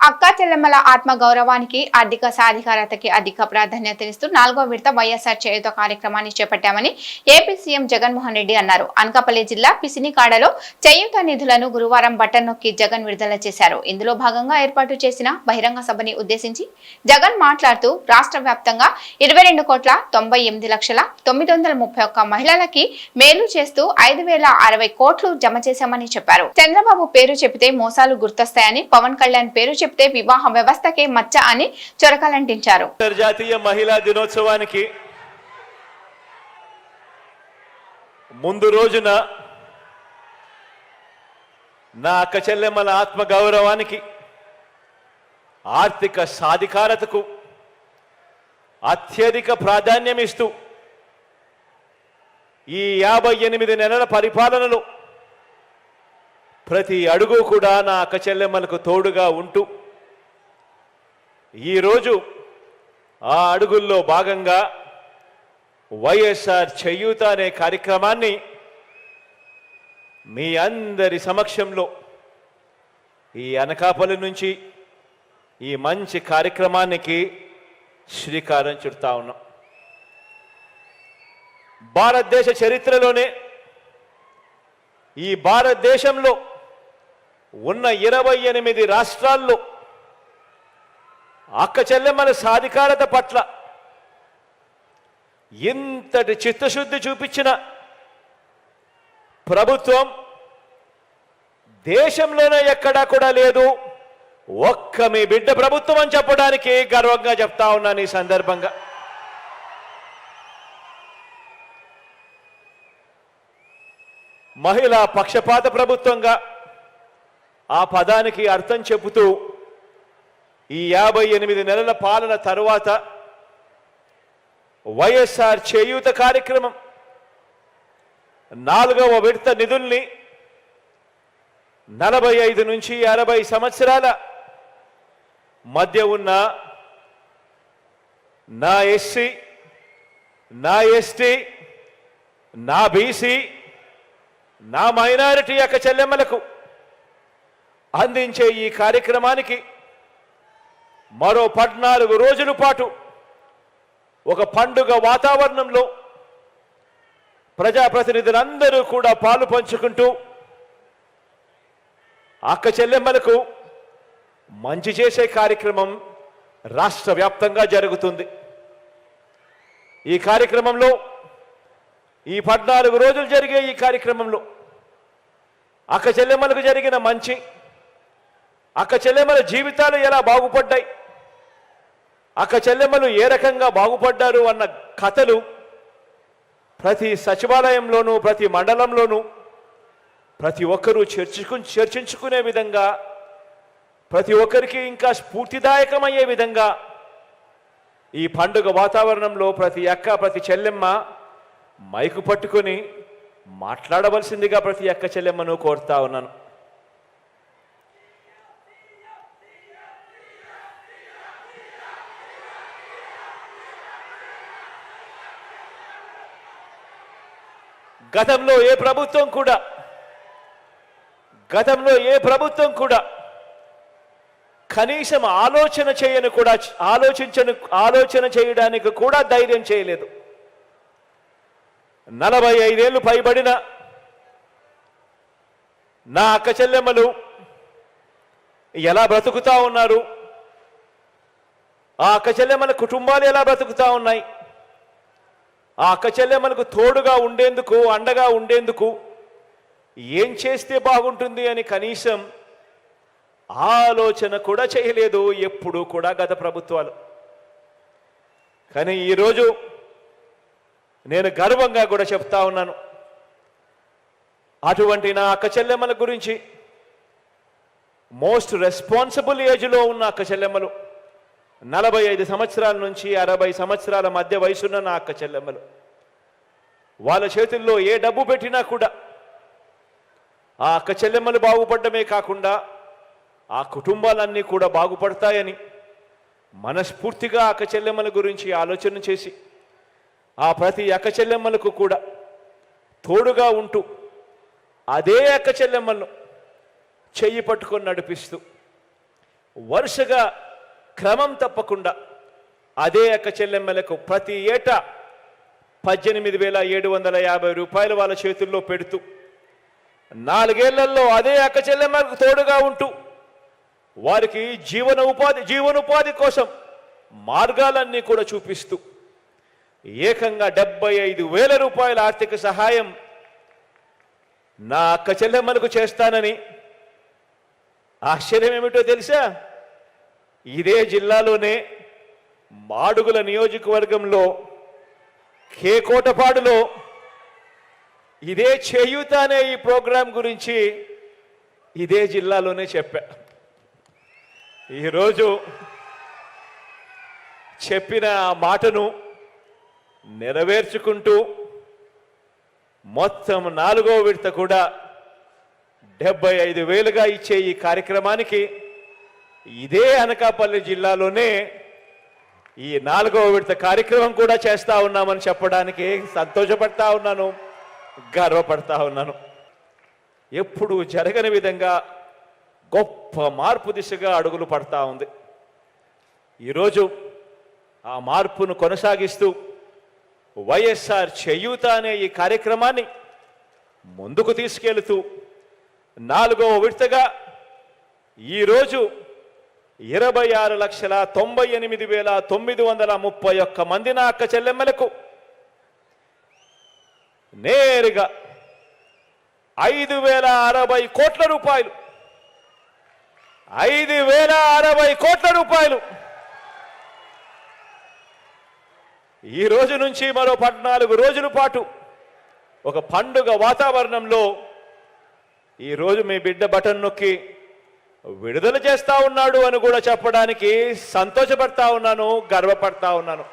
అక్కా చెల్లెమ్మల ఆత్మ గౌరవానికి ఆర్థిక సాధికారతకి అధిక ప్రాధాన్యతనిస్తూ నాలుగో విడత వైఎస్ఆర్ చేయుత కార్యక్రమాన్ని చేపట్టామని ఏపీ సీఎం జగన్మోహన్ రెడ్డి అన్నారు. అనకాపల్లి జిల్లా పిసినికాడలో చేయూత నిధులను గురువారం బటన్ నొక్కి జగన్ విడుదల చేశారు. ఇందులో భాగంగా ఏర్పాటు చేసిన బహిరంగ సభని ఉద్దేశించి జగన్ మాట్లాడుతూ రాష్ట్ర వ్యాప్తంగా ఇరవై రెండు కోట్ల తొంభై ఎనిమిది లక్షల తొమ్మిది వందల ముప్పై ఒక్క మహిళలకి మేలు చేస్తూ ఐదు వేల అరవై కోట్లు జమ చేశామని చెప్పారు. చంద్రబాబు పేరు చెబితే మోసాలు గుర్తొస్తాయని పవన్ కళ్యాణ్ పేరు చెప్తే వివాహ వ్యవస్థకే మచ్చ అని చొరకలంటించారు. అంతర్జాతీయ మహిళా దినోత్సవానికి ముందు రోజున నా అక్క చెల్లెమ్మల ఆత్మ గౌరవానికి ఆర్థిక సాధికారతకు అత్యధిక ప్రాధాన్యం ఇస్తూ ఈ యాభై ఎనిమిది నెలల పరిపాలనలో ప్రతి అడుగు కూడా నా అక్క చెల్లెమ్మలకు తోడుగా ఉంటూ ఈరోజు ఆ అడుగుల్లో భాగంగా వైఎస్ఆర్ చేయూత అనే కార్యక్రమాన్ని మీ అందరి సమక్షంలో ఈ అనకాపల్లి నుంచి ఈ మంచి కార్యక్రమానికి శ్రీకారం చుడతా ఉన్నాం. భారతదేశ చరిత్రలోనే ఈ భారతదేశంలో ఉన్న ఇరవై ఎనిమిది రాష్ట్రాల్లో అక్క చెల్లెమ్మల సాధికారత పట్ల ఇంతటి చిత్తశుద్ధి చూపించిన ప్రభుత్వం దేశంలోనే ఎక్కడా కూడా లేదు. ఒక్క మీ బిడ్డ ప్రభుత్వం అని చెప్పడానికి గర్వంగా చెప్తా ఉన్నాను ఈ సందర్భంగా. మహిళా పక్షపాత ప్రభుత్వంగా ఆ పదానికి అర్థం చెబుతూ ఈ యాభై ఎనిమిది నెలల పాలన తరువాత వైఎస్ఆర్ చేయూత కార్యక్రమం నాలుగవ విడత నిధుల్ని నలభై ఐదు నుంచి అరవై సంవత్సరాల మధ్య ఉన్న నా ఎస్సీ నా ఎస్టీ నా బీసీ నా మైనారిటీ యొక్క చెల్లెమ్మలకు అందించే ఈ కార్యక్రమానికి మరో పద్నాలుగు రోజుల పాటు ఒక పండుగ వాతావరణంలో ప్రజాప్రతినిధులందరూ కూడా పాలు పంచుకుంటూ అక్క చెల్లెమ్మలకు మంచి చేసే కార్యక్రమం రాష్ట్ర వ్యాప్తంగా జరుగుతుంది. ఈ కార్యక్రమంలో ఈ పద్నాలుగు రోజులు జరిగే ఈ కార్యక్రమంలో అక్క చెల్లెమ్మలకు జరిగిన మంచి అక్క చెల్లెమ్మల జీవితాలు ఎలా బాగుపడ్డాయి అక్క చెల్లెమ్మలు ఏ రకంగా బాగుపడ్డారు అన్న కథలు ప్రతి సచివాలయంలోనూ ప్రతి మండలంలోనూ ప్రతి ఒక్కరూ చర్చకు చర్చించుకునే విధంగా ప్రతి ఒక్కరికి ఇంకా స్ఫూర్తిదాయకమయ్యే విధంగా ఈ పండుగ వాతావరణంలో ప్రతి అక్క ప్రతి చెల్లెమ్మ మైకు పట్టుకొని మాట్లాడవలసిందిగా ప్రతి అక్క చెల్లెమ్మను కోరుతా ఉన్నాను. గతంలో ఏ ప్రభుత్వం కూడా గతంలో ఏ ప్రభుత్వం కూడా కనీసం ఆలోచన చేయను కూడా ఆలోచించను ఆలోచన చేయడానికి కూడా ధైర్యం చేయలేదు. నలభై ఐదేళ్ళు పైబడిన నా అక్క చెల్లెమ్మలు ఎలా బ్రతుకుతా ఉన్నారు? ఆ అక్క చెల్లెమ్మల కుటుంబాలు ఎలా బ్రతుకుతా ఉన్నాయి? ఆ అక్క మనకు తోడుగా ఉండేందుకు అండగా ఉండేందుకు ఏం చేస్తే బాగుంటుంది అని కనీసం ఆలోచన కూడా చేయలేదు ఎప్పుడు కూడా గత ప్రభుత్వాలు. కానీ ఈరోజు నేను గర్వంగా కూడా చెప్తా ఉన్నాను. అటువంటి నా అక్క చెల్లెమ్మల గురించి మోస్ట్ రెస్పాన్సిబుల్ ఏజ్లో ఉన్న అక్క చెల్లెమ్మలు నలభై ఐదు సంవత్సరాల నుంచి అరవై సంవత్సరాల మధ్య వయసున్న నా అక్క చెల్లెమ్మలు. వాళ్ళ చేతుల్లో ఏ డబ్బు పెట్టినా కూడా ఆ అక్క చెల్లెమ్మలు బాగుపడమే కాకుండా ఆ కుటుంబాలన్నీ కూడా బాగుపడతాయని మనస్ఫూర్తిగా అక్క చెల్లెమ్మల గురించి ఆలోచన చేసి ఆ ప్రతి అక్క చెల్లెమ్మలకు కూడా తోడుగా ఉంటూ అదే అక్క చెల్లెమ్మలను చెయ్యి పట్టుకొని నడిపిస్తూ వరుసగా క్రమం తప్పకుండా అదే అక్క చెల్లెమ్మలకు ప్రతి ఏటా పద్దెనిమిది వేల ఏడు వందల యాభై రూపాయలు వాళ్ళ చేతుల్లో పెడుతూ నాలుగేళ్ళలో అదే అక్క చెల్లెమ్మలకు తోడుగా ఉంటూ వారికి జీవన ఉపాధి జీవనోపాధి కోసం మార్గాలన్నీ కూడా చూపిస్తూ ఏకంగా డెబ్బై ఐదు వేల రూపాయల ఆర్థిక సహాయం నా అక్క చెల్లెమ్మలకు చేస్తానని ఆశ్చర్యం ఏమిటో తెలుసా? ఇదే జిల్లాలోనే మాడుగుల నియోజకవర్గంలో కే కోటపాడులో ఇదే చేయూత అనే ఈ ప్రోగ్రాం గురించి ఇదే జిల్లాలోనే చెప్పా. ఈరోజు చెప్పిన ఆ మాటను నెరవేర్చుకుంటూ మొత్తం నాలుగో విడత కూడా డెబ్బై ఐదు వేలుగా ఇచ్చే ఈ కార్యక్రమానికి ఇదే అనకాపల్లి జిల్లాలోనే ఈ నాలుగవ విడత కార్యక్రమం కూడా చేస్తూ ఉన్నామని చెప్పడానికి సంతోషపడతా ఉన్నాను గర్వపడతా ఉన్నాను. ఎప్పుడు జరగని విధంగా గొప్ప మార్పు దిశగా అడుగులు పడతా ఉంది. ఈరోజు ఆ మార్పును కొనసాగిస్తూ వైఎస్ఆర్ చేయూత అనే ఈ కార్యక్రమాన్ని ముందుకు తీసుకెళుతూ నాలుగవ విడతగా ఈరోజు ఇరవై ఆరు లక్షల తొంభై ఎనిమిది వేల తొమ్మిది వందల ముప్పై ఒక్క మంది నా అక్క చెల్లెమ్మలకు. నేరుగా ఐదు వేల అరవై కోట్ల రూపాయలు. ఐదు వేల అరవై కోట్ల రూపాయలు. ఈ రోజు నుంచి మరో పద్నాలుగు రోజుల పాటు ఒక పండుగ వాతావరణంలో ఈ రోజు మీ బిడ్డ బటన్ నొక్కి విడుదల చేస్తా ఉన్నాడు అని కూడా చెప్పడానికి సంతోషపడతా ఉన్నాను గర్వపడతా ఉన్నాను.